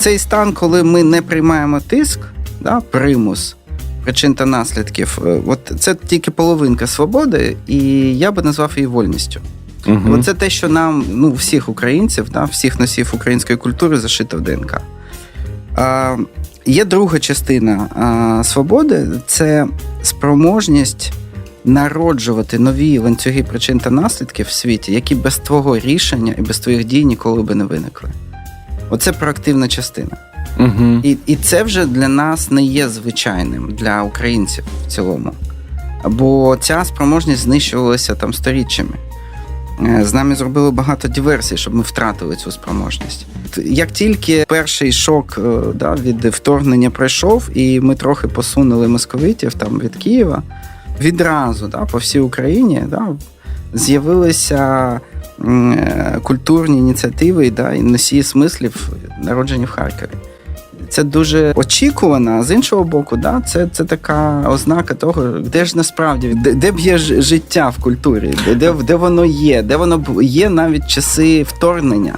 Цей стан, коли ми не приймаємо тиск, да, примус причин та наслідків, е, от це тільки половинка свободи, і я би назвав її вольністю. Угу. Оце те, що нам, ну, всіх українців, да, всіх носів української культури зашито в ДНК. А, є друга частина а, свободи це спроможність народжувати нові ланцюги причин та наслідків в світі, які без твого рішення і без твоїх дій ніколи би не виникли. Оце проактивна частина. Угу. І, і це вже для нас не є звичайним для українців в цілому. Бо ця спроможність знищувалася там сторіччями. Е, З нами зробили багато диверсій, щоб ми втратили цю спроможність. Як тільки перший шок е, да, від вторгнення пройшов, і ми трохи посунули московитів там від Києва, відразу да, по всій Україні да, з'явилися культурні ініціативи да, і носії смислів, народжені в Харкові. Це дуже очікувано, а з іншого боку, да, це, це така ознака того, де ж насправді де, де б є життя в культурі, де, де, воно є, де воно є навіть часи вторгнення.